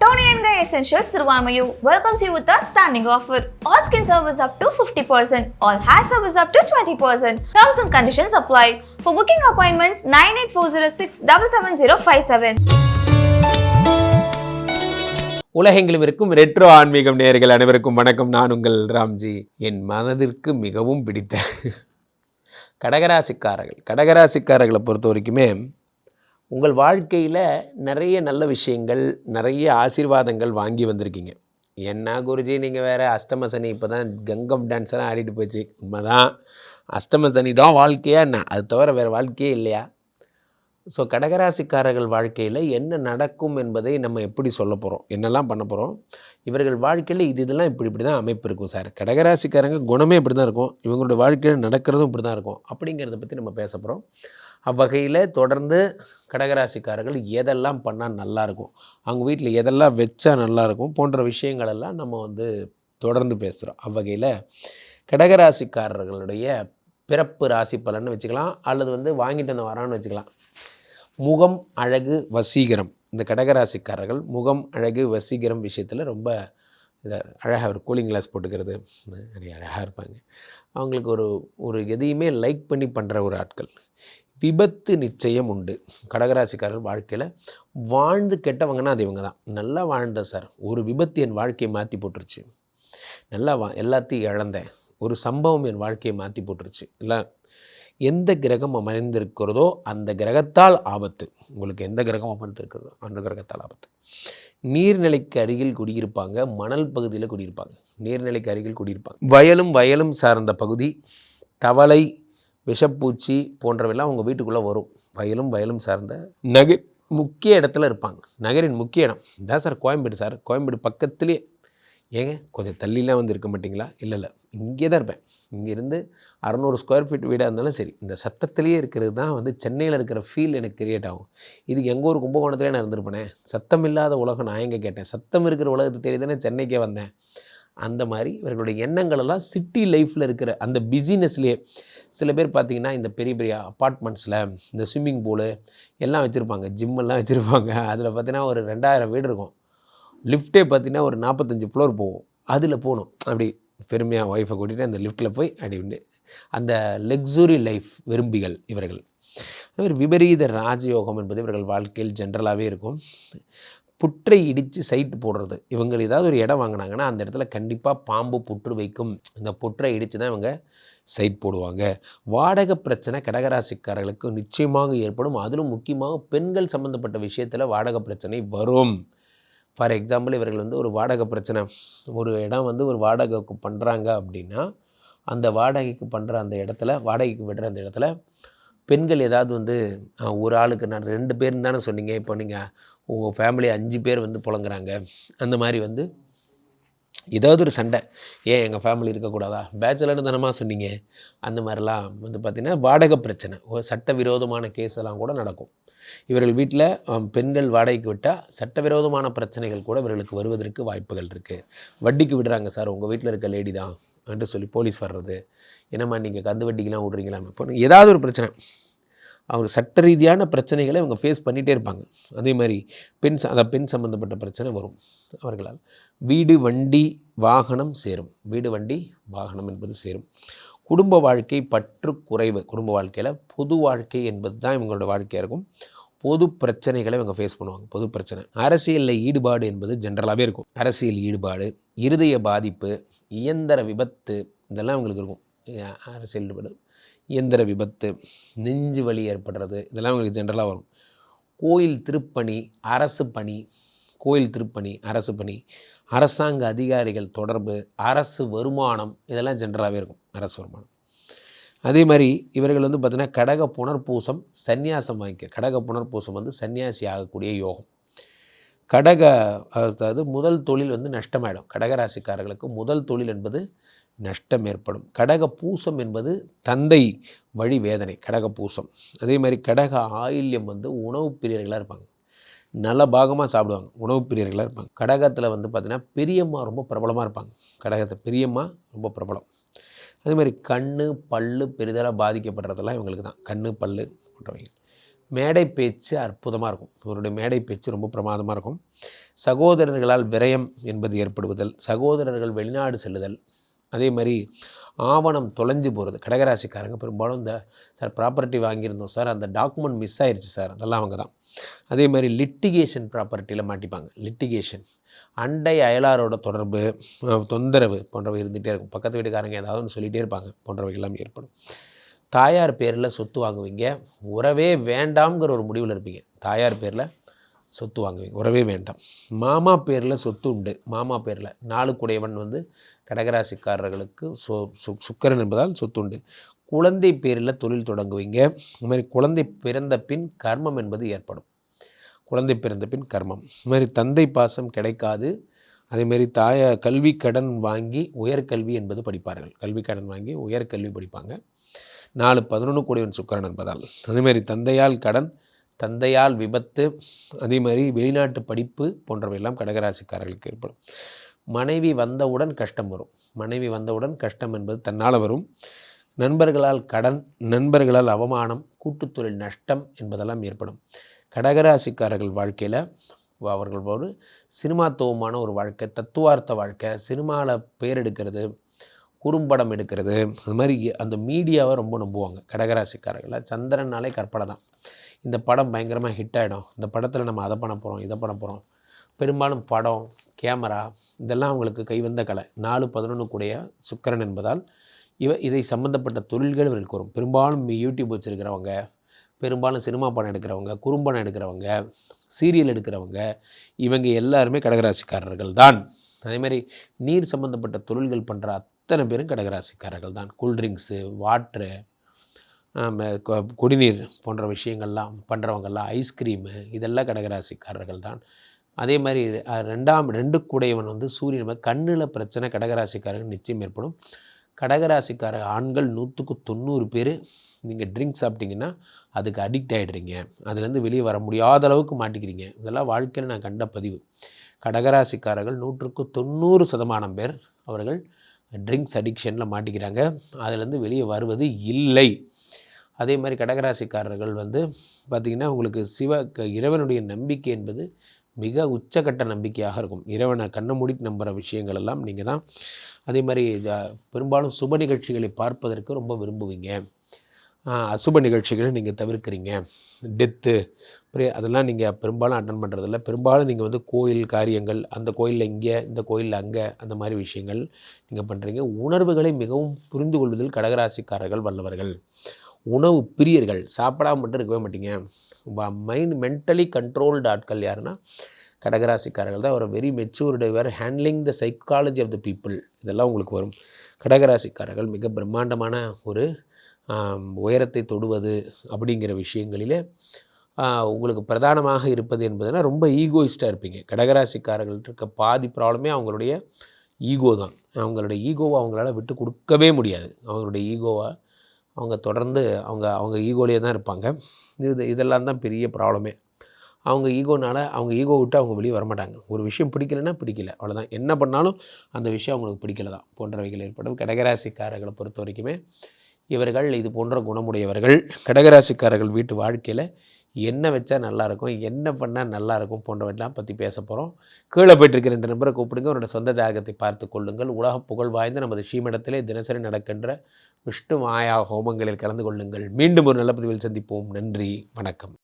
Tony and Guy Essentials Sirvanmayu welcomes you with a standing offer. All skin service up to 50%, all hair service up to 20%. Terms and conditions apply. For booking appointments, 98406 77057. உலகெங்கிலும் இருக்கும் retro ஆன்மீகம் நேயர்கள் அனைவருக்கும் வணக்கம் நான் உங்கள் ராம்ஜி என் மனதிற்கு மிகவும் பிடித்த கடகராசிக்காரர்கள் கடகராசிக்காரர்களை பொறுத்த வரைக்குமே உங்கள் வாழ்க்கையில் நிறைய நல்ல விஷயங்கள் நிறைய ஆசீர்வாதங்கள் வாங்கி வந்திருக்கீங்க. என்ன குருஜி நீங்கள் வேறு அஷ்டம சனி இப்போ தான் கங்கம் டான்ஸெல்லாம் ஆடிட்டு போச்சு. உண்மைதான். அஷ்டம சனி தான் வாழ்க்கையா என்ன? அது தவிர வேறு வாழ்க்கையே இல்லையா? ஸோ கடகராசிக்காரர்கள் வாழ்க்கையில் என்ன நடக்கும் என்பதை நம்ம எப்படி சொல்ல போகிறோம் என்னெல்லாம் பண்ண போகிறோம் இவர்கள் வாழ்க்கையில் இது இதெல்லாம் இப்படி இப்படி தான் அமைப்பு இருக்கும் சார். கடகராசிக்காரங்க குணமே இப்படி தான் இருக்கும். இவங்களுடைய வாழ்க்கையில் நடக்கிறதும் இப்படி தான் இருக்கும். அப்படிங்கிறத பற்றி நம்ம பேச போகிறோம் அவ்வகையில் தொடர்ந்து கடகராசிக்காரர்கள் எதெல்லாம் பண்ணால் நல்லாயிருக்கும் அவங்க வீட்டில் எதெல்லாம் வச்சா நல்லாயிருக்கும் போன்ற விஷயங்களெல்லாம் நம்ம வந்து தொடர்ந்து பேசுகிறோம் அவ்வகையில் கடகராசிக்காரர்களுடைய பிறப்பு ராசி பலன்னு வச்சுக்கலாம். அல்லது வந்து வாங்கிட்டு வந்த வரான்னு வச்சுக்கலாம். முகம் அழகு வசீகரம். இந்த கடகராசிக்காரர்கள் முகம் அழகு வசீகரம் விஷயத்தில் ரொம்ப இதாக அழகாக ஒரு கூலிங் கிளாஸ் போட்டுக்கிறது. நிறைய அழகாக இருப்பாங்க. அவங்களுக்கு ஒரு ஒரு எதையுமே லைக் பண்ணி பண்ணுற ஒரு ஆட்கள். விபத்து நிச்சயம் உண்டு. கடகராசிக்காரர் வாழ்க்கையில் வாழ்ந்து கெட்டவங்கன்னா அது இவங்க தான் நல்லா வாழ்ந்தேன் சார். ஒரு விபத்து என் வாழ்க்கையை மாற்றி போட்டுருச்சு. நல்லா வா எல்லாத்தையும் இழந்தேன். ஒரு சம்பவம் என் வாழ்க்கையை மாற்றி போட்டுருச்சு. இல்லை எந்த கிரகம் அமர்ந்திருக்கிறதோ அந்த கிரகத்தால் ஆபத்து. உங்களுக்கு எந்த கிரகம் அமர்ந்திருக்கிறதோ அந்த கிரகத்தால் ஆபத்து. நீர்நிலைக்கு அருகில் குடியிருப்பாங்க. மணல் பகுதியில் குடியிருப்பாங்க. நீர்நிலைக்கு அருகில் குடியிருப்பாங்க. வயலும் வயலும் சார்ந்த பகுதி. தவளை விஷப்பூச்சி போன்றவெல்லாம் அவங்க வீட்டுக்குள்ளே வரும். வயலும் வயலும் சார்ந்த நகர் முக்கிய இடத்துல இருப்பாங்க. நகரின் முக்கிய இடம். இதான் சார் கோயம்பேடு சார். கோயம்பேடு பக்கத்துலேயே ஏங்க கொஞ்சம் தள்ளிலாம் வந்து இருக்க மாட்டிங்களா? இல்லை இல்லை. இங்கே தான் இருப்பேன். இங்கேருந்து அறநூறு ஸ்கொயர் ஃபீட் வீடாக இருந்தாலும் சரி இந்த சத்தத்திலேயே இருக்கிறது தான் வந்து சென்னையில் இருக்கிற ஃபீல் எனக்கு கிரியேட் ஆகும். இதுக்கு எங்கள் ஊர் கும்பகோணத்துலேயே நான் இருந்திருப்பேனே. சத்தம் இல்லாத உலகம் நான் எங்கே கேட்டேன்? சத்தம் இருக்கிற உலகத்தை தேடி தானே சென்னைக்கே வந்தேன். அந்த மாதிரி இவர்களுடைய எண்ணங்கள் எல்லாம் சிட்டி லைஃப்பில் இருக்கிற அந்த பிஸினஸ்லேயே சில பேர் பார்த்தீங்கன்னா இந்த பெரிய பெரிய அப்பார்ட்மெண்ட்ஸில் இந்த ஸ்விம்மிங் பூலு எல்லாம் வச்சுருப்பாங்க ஜிம்மெல்லாம் வச்சுருப்பாங்க. அதில் பார்த்தீங்கன்னா ஒரு ரெண்டாயிரம் வீடு இருக்கும். லிஃப்ட்டே பார்த்தீங்கன்னா ஒரு நாற்பத்தஞ்சு ஃப்ளோர் போகும். அதில் போகணும். அப்படி பெருமையாக ஒய்ஃபை கூட்டிகிட்டு அந்த லிஃப்ட்டில் போய் அப்படி அந்த லக்ஸுரி லைஃப் விரும்பிகள் இவர்கள். விபரீத ராஜயோகம் என்பது இவர்கள் வாழ்க்கையில் ஜென்ரலாகவே இருக்கும். புற்றை இடித்து சைட்டு போடுறது. இவங்க ஏதாவது ஒரு இடம் வாங்கினாங்கன்னா அந்த இடத்துல கண்டிப்பாக பாம்பு புற்று வைக்கும். இந்த புற்றை இடித்து தான் இவங்க சைட் போடுவாங்க. வாடகை பிரச்சனை கடகராசிக்காரர்களுக்கு நிச்சயமாக ஏற்படும். அதிலும் முக்கியமாக பெண்கள் சம்மந்தப்பட்ட விஷயத்தில் வாடகை பிரச்சனை வரும். ஃபார் எக்ஸாம்பிள் இவர்கள் வந்து ஒரு வாடகை பிரச்சனை. ஒரு இடம் வந்து ஒரு வாடகைக்கு பண்ணுறாங்க அப்படின்னா அந்த வாடகைக்கு பண்ணுற அந்த இடத்துல வாடகைக்கு விடுற அந்த இடத்துல பெண்கள் ஏதாவது வந்து ஒரு ஆளுக்கு நான் ரெண்டு பேர்னு தானே சொன்னீங்க. இப்போ நீங்கள் உங்கள் ஃபேமிலி அஞ்சு பேர் வந்து புழங்குறாங்க அந்த மாதிரி வந்து ஏதாவது ஒரு சண்டை. ஏன் எங்கள் ஃபேமிலி இருக்கக்கூடாதா பேச்சலர்னு தானமா சொன்னீங்க. அந்த மாதிரிலாம் வந்து பார்த்திங்கன்னா வாடகை பிரச்சனை. ஒரு சட்டவிரோதமான கேஸ் எல்லாம் கூட நடக்கும். இவர்கள் வீட்டில் பெண்கள் வாடகைக்கு விட்டால் சட்டவிரோதமான பிரச்சனைகள் கூட இவர்களுக்கு வருவதற்கு வாய்ப்புகள் இருக்குது வட்டிக்கு விடுறாங்க சார். உங்கள் வீட்டில் இருக்க லேடி தான். என்று சொல்லி போலீஸ் வர்றது. என்னம்மா நீங்கள் கந்து வட்டிக்கெலாம் விடுறீங்களா இப்போ ஏதாவது ஒரு பிரச்சனை. அவங்க சட்ட ரீதியான பிரச்சனைகளை இவங்க ஃபேஸ் பண்ணிகிட்டே இருப்பாங்க. அதே மாதிரி பெண் அந்த பெண் சம்மந்தப்பட்ட பிரச்சனை வரும். அவர்களால் வீடு வண்டி வாகனம் சேரும். வீடு வண்டி வாகனம் என்பது சேரும். குடும்ப வாழ்க்கை பற்று குறைவு. குடும்ப வாழ்க்கையில் பொது வாழ்க்கை என்பது தான் இவங்களோட வாழ்க்கையாக இருக்கும். பொது பிரச்சனைகளை இவங்க ஃபேஸ் பண்ணுவாங்க. பொது பிரச்சனை. அரசியலில் ஈடுபாடு என்பது ஜென்ரலாகவே இருக்கும். அரசியல் ஈடுபாடு இருதய பாதிப்பு இயந்திர விபத்து இதெல்லாம் இவங்களுக்கு இருக்கும். அரசியல் ஈடுபாடு. இயந்திர விபத்து நெஞ்சு வலி ஏற்படுறது இதெல்லாம் உங்களுக்கு ஜென்ரலாக வரும். கோயில் திருப்பணி அரசு பணி கோயில் திருப்பணி அரசு பணி அரசாங்க அதிகாரிகள் தொடர்பு அரசு வருமானம் இதெல்லாம் ஜென்ரலாகவே இருக்கும் அரசு வருமானம். அதே மாதிரி இவர்கள் வந்து பார்த்திங்கன்னா கடக புனர்பூசம் சந்நியாசம் வாங்கிக்க கடக புனர்பூசம் வந்து சன்னியாசி ஆகக்கூடிய யோகம். கடக அதாவது முதல் தொழில் வந்து நஷ்டமாயிடும். கடகராசிக்காரர்களுக்கு முதல் தொழில் என்பது நஷ்டம் ஏற்படும். கடக பூசம் என்பது தந்தை வழி வேதனை கடக பூசம் அதே மாதிரி கடக ஆயில்யம் வந்து உணவு பிரியர்களாக இருப்பாங்க. நல்ல பாகமாக சாப்பிடுவாங்க உணவு பிரியர்களாக இருப்பாங்க. கடகத்தில் வந்து பார்த்திங்கன்னா பெரியம்மா ரொம்ப பிரபலமாக இருப்பாங்க. கடகத்தை பெரியம்மா ரொம்ப பிரபலம். அதே மாதிரி கண் பல்லு பெரிதலாக பாதிக்கப்படுறதெல்லாம் இவங்களுக்கு தான். கண் பல்லு போன்றவைகள். மேடை பேச்சு அற்புதமாக இருக்கும். இவருடைய மேடை பேச்சு ரொம்ப பிரமாதமாக இருக்கும். சகோதரர்களால் விரயம் என்பது ஏற்படுவதல் சகோதரர்கள் வெளிநாடு செல்லுதல் அதே மாதிரி ஆவணம் தொலைஞ்சு போகிறது கடகராசிக்காரங்க பெரும்பாலும் இந்த சார் ப்ராப்பர்ட்டி வாங்கியிருந்தோம் சார். அந்த டாக்குமெண்ட் மிஸ் ஆயிடுச்சு சார். அதெல்லாம் அவங்க தான். அதே மாதிரி லிட்டிகேஷன் ப்ராப்பர்ட்டியில் மாட்டிப்பாங்க. லிட்டிகேஷன் அண்டை அயலாரோட தொடர்பு தொந்தரவு போன்றவை இருந்துகிட்டே இருக்கும். பக்கத்து வீட்டுக்காரங்க ஏதாவது ஒன்று சொல்லிகிட்டே இருப்பாங்க. போன்றவைகள்லாம் ஏற்படும். தாயார் பேரில் சொத்து வாங்குவீங்க. உறவே வேண்டாம்ங்கிற ஒரு முடிவில் இருப்பீங்க. தாயார் பேரில் சொத்து வாங்குவீங்க. உறவே வேண்டாம். மாமா பேரில் சொத்து உண்டு. மாமா பேரில். நாலு குடையவன் வந்து கடகராசிக்காரர்களுக்கு சொ சு சுக்கரன் என்பதால் சொத்து உண்டு. குழந்தை பேரில் தொழில் தொடங்குவீங்க. இது மாதிரி குழந்தை பிறந்த பின் கர்மம் என்பது ஏற்படும். குழந்தை பிறந்த பின் கர்மம். இது மாதிரி தந்தை பாசம் கிடைக்காது. அதேமாரி தாய கல்வி கடன் வாங்கி உயர்கல்வி என்பது படிப்பார்கள். கல்வி கடன் வாங்கி உயர்கல்வி படிப்பாங்க. நாலு பதினொன்று கூடியவன் சுக்கரன் என்பதால். அதேமாரி தந்தையால் கடன் தந்தையால் விபத்து அதே மாதிரி வெளிநாட்டு படிப்பு போன்றவையெல்லாம் கடகராசிக்காரர்களுக்கு ஏற்படும். மனைவி வந்தவுடன் கஷ்டம் வரும். மனைவி வந்தவுடன் கஷ்டம் என்பது தன்னால் வரும். நண்பர்களால் கடன் நண்பர்களால் அவமானம் கூட்டுத்தொழில் நஷ்டம் என்பதெல்லாம் ஏற்படும். கடகராசிக்காரர்கள் வாழ்க்கையில் அவர்கள் ஒரு சினிமாத்துவமான ஒரு வாழ்க்கை தத்துவார்த்த வாழ்க்கை சினிமாவில் பேர் எடுக்கிறது குறும்படம் எடுக்கிறது அது மாதிரி அந்த மீடியாவை ரொம்ப நம்புவாங்க கடகராசிக்காரர்களை. சந்திரனாலே கற்பனை தான் இந்த படம் பயங்கரமாக ஹிட் ஆகிடும் இந்த படத்தில் நம்ம அதை பண்ண போகிறோம் இதை பண்ண போகிறோம் பெரும்பாலும் படம் கேமரா இதெல்லாம் அவங்களுக்கு கைவந்த கலை. நாலு பதினொன்று கூடிய சுக்கரன் என்பதால் இவ இதை சம்மந்தப்பட்ட தொழில்கள் இவர்களுக்கு வரும். பெரும்பாலும் யூடியூப் வச்சுருக்கிறவங்க பெரும்பாலும் சினிமா படம் எடுக்கிறவங்க குறும்படம் எடுக்கிறவங்க சீரியல் எடுக்கிறவங்க இவங்க எல்லாருமே கடகராசிக்காரர்கள் தான். அதேமாதிரி நீர் சம்மந்தப்பட்ட தொழில்கள் பண்ணுற அத்தனை பேரும் கடகராசிக்காரர்கள் தான். கூல்ட்ரிங்க்ஸு வாட்ரு குடிநீர் போன்ற விஷயங்கள்லாம் பண்ணுறவங்கெல்லாம் ஐஸ்கிரீமு இதெல்லாம் கடகராசிக்காரர்கள் தான். அதே மாதிரி ரெண்டாம் ரெண்டு கூடையவன் வந்து சூரியன் கண்ணில் பிரச்சனை கடகராசிக்காரர்கள் நிச்சயம் ஏற்படும். கடகராசிக்கார ஆண்கள் நூற்றுக்கு தொண்ணூறு பேர் நீங்கள் ட்ரிங்க் சாப்பிட்டீங்கன்னா அதுக்கு அடிக்ட் ஆகிடுறீங்க அதுலேருந்து வெளியே வர முடியாத அளவுக்கு மாட்டிக்கிறீங்க. இதெல்லாம் வாழ்க்கையில் நான் கண்ட பதிவு. கடகராசிக்காரர்கள் நூற்றுக்கு தொண்ணூறு சதமானம் பேர் அவர்கள் ட்ரிங்க்ஸ் அடிக்ஷனில் மாட்டிக்கிறாங்க. அதுலேருந்து வெளியே வருவது இல்லை. அதே மாதிரி கடகராசிக்காரர்கள் வந்து பார்த்திங்கன்னா உங்களுக்கு சிவ க- இறைவனுடைய நம்பிக்கை என்பது மிக உச்சக்கட்ட நம்பிக்கையாக இருக்கும். இறைவனை கண்ணை மூடி நம்புகிற விஷயங்கள் எல்லாம் நீங்கள் தான். அதே மாதிரி பெரும்பாலும் சுப நிகழ்ச்சிகளை பார்ப்பதற்கு ரொம்ப விரும்புவீங்க. அசுப நிகழ்ச்சிகளை நீங்கள் தவிர்க்கிறீங்க. டெத்து அதெல்லாம் நீங்கள் பெரும்பாலும் அட்டன் பண்ணுறதில்ல பெரும்பாலும் நீங்கள் வந்து கோயில் காரியங்கள் அந்த கோயிலில் இங்கே இந்த கோயிலில் அங்கே அந்த மாதிரி விஷயங்கள் நீங்கள் பண்ணுறீங்க உணர்வுகளை மிகவும் புரிந்து கொள்வதில் கடகராசிக்காரர்கள் வல்லவர்கள். உணவு பிரியர்கள் சாப்பிடாம மட்டும் இருக்கவே மாட்டீங்க. மைண்ட் மென்டலி கண்ட்ரோல்டு ஆட்கள் யாருன்னா கடகராசிக்காரர்கள் தான். ஒரு வெரி மெச்சூர்டு வேறு handling the psychology of the people இதெல்லாம் உங்களுக்கு வரும். கடகராசிக்காரர்கள் மிக பிரம்மாண்டமான ஒரு உயரத்தை தொடுவது அப்படிங்கிற விஷயங்களிலே உங்களுக்கு பிரதானமாக இருப்பது என்பதுனா ரொம்ப ஈகோயிஸ்டாக இருப்பீங்க. கடகராசிக்காரர்கள்ட்ட இருக்க பாதி ப்ராப்ளமே அவங்களுடைய ஈகோ தான். அவங்களுடைய ஈகோவை அவங்களால விட்டு கொடுக்கவே முடியாது. அவங்களுடைய ஈகோவை அவங்க தொடர்ந்து அவங்க அவங்க ஈகோலேயே தான் இருப்பாங்க. இது இதெல்லாம் தான் பெரிய ப்ராப்ளமே. அவங்க ஈகோனால் அவங்க ஈகோ விட்டு அவங்க வெளியே வரமாட்டாங்க. ஒரு விஷயம் பிடிக்கலைன்னா பிடிக்கல. அவ்வளோதான் என்ன பண்ணாலும் அந்த விஷயம் அவங்களுக்கு பிடிக்கல தான். போன்றவைகள் ஏற்படும். கடகராசிக்காரர்களை பொறுத்த வரைக்குமே இவர்கள் இது போன்ற குணமுடையவர்கள். கடகராசிக்காரர்கள் வீட்டு வாழ்க்கையில் என்ன வச்சா நல்லாயிருக்கும் என்ன பண்ணால் நல்லாயிருக்கும் போன்றவற்றெல்லாம் பற்றி பேச போகிறோம் கீழே போயிட்டுருக்க ரெண்டு நம்பரை கூப்பிடுங்க. அவருடைய சொந்த ஜாகத்தை பார்த்து கொள்ளுங்கள். உலக புகழ் வாய்ந்த நமது ஸ்ரீமடத்திலே தினசரி நடக்கின்ற விஷ்ணு மாயா ஹோமங்களில் கலந்து கொள்ளுங்கள். மீண்டும் ஒரு நல்ல பதிவில் சந்திப்போம். நன்றி. வணக்கம்.